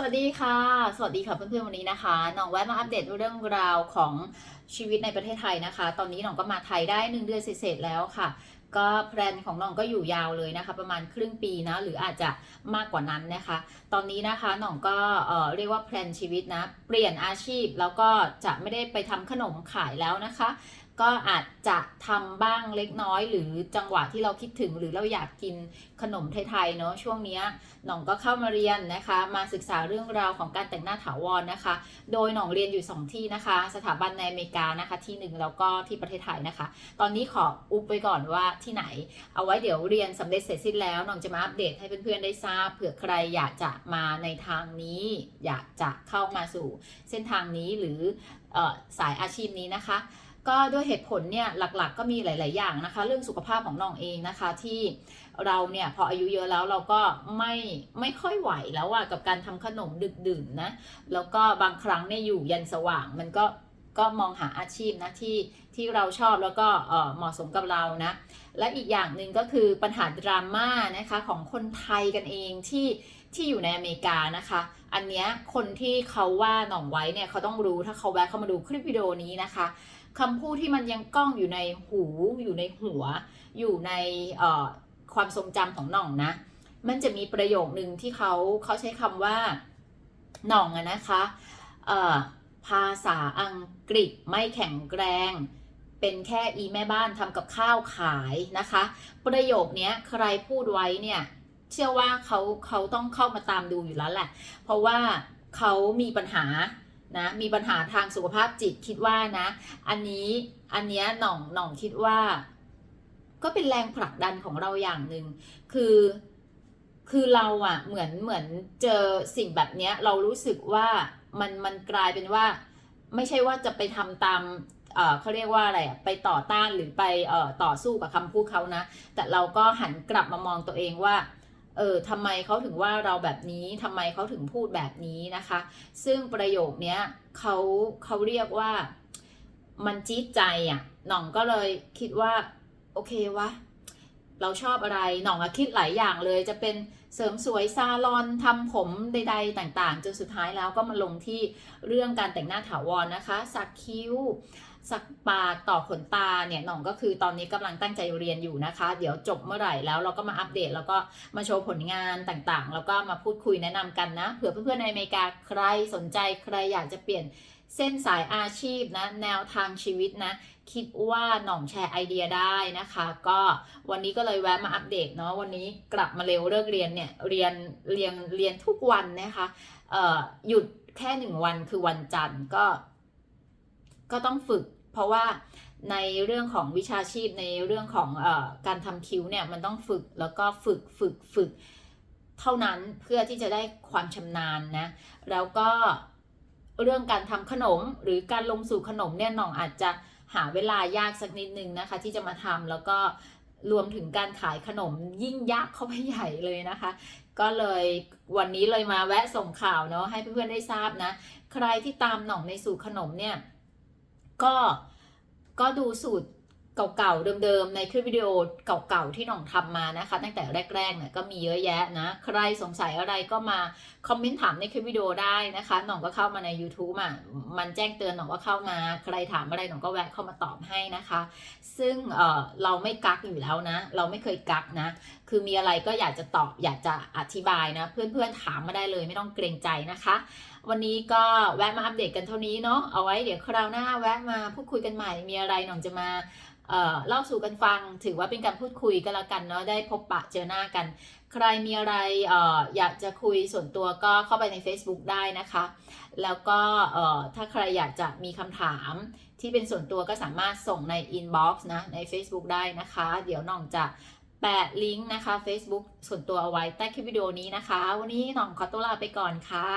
สวัสดีค่ะ สวัสดีค่ะเพื่อนๆวันนี้นะคะน้องแวะมาอัปเดตเรื่องราวของชีวิตในประเทศไทยนะคะ ตอนนี้น้องก็มาไทยได้หนึ่งเดือนเศษแล้วค่ะ ก็แพลนของน้องก็อยู่ยาวเลยนะคะ ประมาณครึ่งปีนะหรืออาจจะมากกว่านั้นนะคะ ตอนนี้นะคะน้องก็เอ่อเรียกว่าแพลนชีวิตนะ เปลี่ยนอาชีพแล้วก็จะไม่ได้ไปทำขนมขายแล้วนะคะ ก็อาจจะทำบ้างเล็กน้อย หรือจังหวะที่เราคิดถึง หรือเราอยากกินขนมไทยๆเนาะช่วงนี้หน่องก็เข้ามาเรียนนะคะ มาศึกษาเรื่องราวของการแต่งหน้าถาวรนะคะ โดยหน่องเรียนอยู่ 2 ที่นะคะ สถาบันในอเมริกานะคะที่หนึ่งแล้วก็ที่ประเทศไทยนะคะ ตอนนี้ขออุบไปก่อนว่าที่ไหน เอาไว้เดี๋ยวเรียนสำเร็จเสร็จสิ้นแล้วหน่องจะมาอัปเดตให้เพื่อนๆได้ทราบเผื่อใครอยากจะมาในทางนี้ อยากจะเข้ามาสู่เส้นทางนี้หรือออสายอาชีพนี้นะคะ ก็ด้วยเหตุผลเนี่ยหลักๆ ก็มีหลาย ๆ อย่างนะคะ เรื่องสุขภาพของน้องเองนะคะที่เราเนี่ยพออายุเยอะแล้วเราก็ไม่ไม่ค่อยไหวแล้วอะกับการทำขนมดึกดื่นนะแล้วก็บางครั้งเนี่ยอยู่ยันสว่างมันก็ก็มองหาอาชีพนะที่ที่เราชอบแล้วก็เอ่อเหมาะสมกับเรานะและอีกอย่างหนึ่งก็คือปัญหาดราม่านะคะของคนไทยกันเองที่ที่อยู่ในอเมริกานะคะ อันเนี้ยคนที่เขาว่าหน่องไว้เนี่ยเขาต้องรู้ถ้าเขาแวะเข้ามาดูคลิปวิดีโอนี้นะคะ คำพูดที่มันยังก้องอยู่ในหูอยู่ในหัว อยู่ในความทรงจำของน่องนะ มันจะมีประโยคหนึ่งที่เขาเขาใช้คำว่าน่องอะนะคะภาษาอังกฤษไม่แข็งแรงเป็นแค่อีแม่บ้านทำกับข้าวขายนะคะ ประโยคนี้ใครพูดไว้เนี่ยเชื่อว่าเขาเขาต้องเข้ามาตามดูอยู่แล้วแหละ เพราะว่าเขามีปัญหา นะมีปัญหาทางสุขภาพจิตคิดว่านะ อันนี้อันเนี้ยหน่องหน่องคิดว่า ก็เป็นแรงผลักดันของเราอย่างหนึ่งคือคือเราอะเหมือนเหมือนเจอสิ่งแบบเนี้ย เรารู้สึกว่ามันมันกลายเป็นว่า ไม่ใช่ว่าจะไปทำตามเออเขาเรียกว่าอะไรไปต่อต้านหรือไปเอ่อต่อสู้กับคำพูดเขานะ แต่เราก็หันกลับมามองตัวเองว่า เออทำไมเขาถึงว่าเราแบบนี้ทำไมเขาถึงพูดแบบนี้นะคะ ซึ่งประโยคเนี้ยเขาเขาเรียกว่ามันจี๊ดใจอะหน่องก็เลยคิดว่า โอเควะ เราชอบอะไรหน่องอะคิดหลายอย่างเลยจะเป็นเสริมสวยซาลอนทำผมใด ๆ ต่างๆ จนสุดท้ายแล้วก็มาลงที่เรื่องการแต่งหน้าถาวรนะคะ สักคิ้ว สักปากต่อขนตาเนี่ยหน่องก็คือตอนนี้กำลังตั้งใจเรียนอยู่นะคะ เดี๋ยวจบเมื่อไหร่แล้วเราก็มาอัปเดต แล้วก็มาโชว์ผลงานต่างๆ แล้วก็มาพูดคุยแนะนำกันนะเผื่อเพื่อนๆในอเมริกาใครสนใจใครอยากจะเปลี่ยน เส้นสายอาชีพนะแนวทางชีวิตนะ คิดว่าหน่องแชร์ไอเดียได้นะคะ ก็วันนี้ก็เลยแวะมาอัปเดตเนาะวันนี้กลับมาเร็วเลิกเรียนเนี่ยเรียนเรียนเรียนทุกวันนะคะเอ่อหยุดแค่หนึ่งวันคือวันจันทร์ก็ ก็ต้องฝึก เพราะว่าในเรื่องของวิชาชีพในเรื่องของเออการทำคิ้วเนี่ยมันต้องฝึกแล้วก็ฝึกฝึกฝึกเท่านั้นเพื่อที่จะได้ความชำนาญนะ แล้วก็ เรื่องการทำขนมหรือการลงสู่ขนมเนี่ยหน่องอาจจะหาเวลายากสักนิดนึงนะคะ ที่จะมาทำแล้วก็รวมถึงการขายขนมยิ่งยากเข้าไปใหญ่เลยนะคะ ก็เลยวันนี้เลยมาแวะส่งข่าวเนาะให้เพื่อนๆได้ทราบนะ ใครที่ตามหน่องในสูตรขนมเนี่ย ก็ก็ดูสูตร เก่าๆ เดิมๆ ในคลิปวิดีโอเก่าๆ ที่น่องทำมานะคะ ตั้งแต่แรกๆเนี่ยก็มีเยอะแยะนะ ใครสงสัยอะไรก็มาคอมเมนต์ถามในคลิปวิดีโอได้นะคะหน่องก็เข้ามาใน YouTube อะมันแจ้งเตือนหน่องก็เข้ามา ใครถามอะไรหน่องก็แวะเข้ามาตอบให้นะคะ ซึ่งเออเราไม่กักอยู่แล้วนะ เราไม่เคยกักนะ คือมีอะไรก็อยากจะตอบอยากจะอธิบายนะ เพื่อนๆถามมาได้เลยไม่ต้องเกรงใจนะคะวันนี้ก็แวะมาอัปเดตกันเท่านี้เนาะ เอาไว้เดี๋ยวคราวหน้าแวะมาพูดคุยกันใหม่ มีอะไรหน่องจะมา เล่าสู่กันฟังถือว่าเป็นการพูดคุยกันละกันเนาะได้พบปะเจอหน้ากัน ใครมีอะไรออยากจะคุยส่วนตัวก็เข้าไปใน Facebook ได้นะคะ แล้วก็ถ้าใครอยากจะมีคำถามที่เป็นส่วนตัวก็สามารถส่งใน Inbox นะใน Facebook ได้นะคะ เดี๋ยวน่องจะแปะลิงก์นะคะ Facebook ส่วนตัวเอาไว้ใต้คลิปวิดีโอนี้นะคะ วันนี้น่องขอตัวลาไปก่อนค่ะ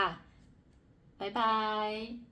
บ๊ายบาย